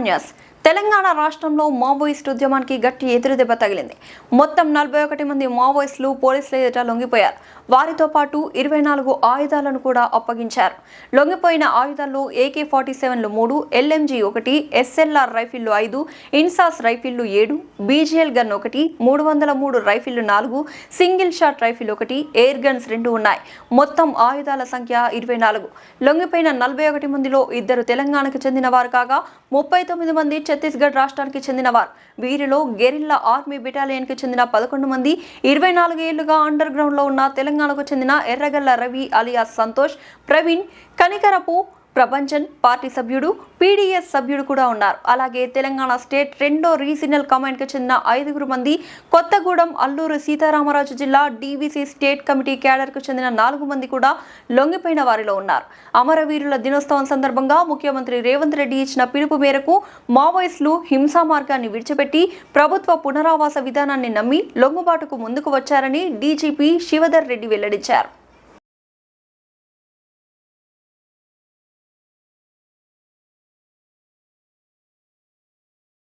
Yes. Telangana రాష్ట్రంలో Maoist ఉద్యమానికి గట్టి ఎదురుదెబ్బ తగిలింది. మొత్తం నలభై ఒకటి మంది మావోయిస్టులు పోలీసుల ఎదుట లొంగిపోయారు. వారితో పాటు ఇరవై నాలుగు ఆయుధాలను కూడా అప్పగించారు. లొంగిపోయిన ఆయుధాల్లో ఏకే ఫార్టీ సెవెన్లు మూడు ఎల్ఎంజీ ఒకటి ఎస్ఎల్ఆర్ రైఫిల్లు ఐదు ఇన్సాస్ రైఫిల్లు ఏడు బీజీఎల్ గన్ ఒకటి మూడు వందల మూడు రైఫిల్లు నాలుగు సింగిల్ షాట్ రైఫిల్ ఒకటి ఎయిర్ గన్స్ రెండు ఉన్నాయి. మొత్తం ఆయుధాల సంఖ్య ఇరవై నాలుగు. లొంగిపోయిన నలభై ఒకటి మందిలో ఇద్దరు తెలంగాణకు చెందిన వారు కాగా ముప్పై తొమ్మిది మంది ఛత్తీస్గఢ్ రాష్ట్రానికి చెందినవారు. వీరిలో గెరిల్లా ఆర్మీ బెటాలియన్కి చెందిన పదకొండు మంది ఇరవై నాలుగు ఏళ్ళుగా అండర్ గ్రౌండ్లో ఉన్న తెలంగాణకు చెందిన ఎర్రగల్ల రవి అలియాస్ సంతోష్ ప్రవీణ్ కనికరపు ప్రభంజన్ పార్టీ సభ్యుడు పీడీఎస్ సభ్యుడు కూడా ఉన్నారు. అలాగే తెలంగాణ స్టేట్ రెండో రీజనల్ కమాండ్కి చెందిన ఐదుగురు మంది కొత్తగూడెం అల్లూరు సీతారామరాజు జిల్లా డీవీసీ స్టేట్ కమిటీ క్యాడర్కు చెందిన నాలుగు మంది కూడా లొంగిపోయిన వారిలో ఉన్నారు. అమరవీరుల దినోత్సవం సందర్భంగా ముఖ్యమంత్రి రేవంత్ రెడ్డి ఇచ్చిన పిలుపు మేరకు మావోయిస్టులు హింసా మార్గాన్ని విడిచిపెట్టి ప్రభుత్వ పునరావాస విధానాన్ని నమ్మి లొంగుబాటుకు ముందుకు వచ్చారని డీజీపీ శివధర్ రెడ్డి వెల్లడించారు.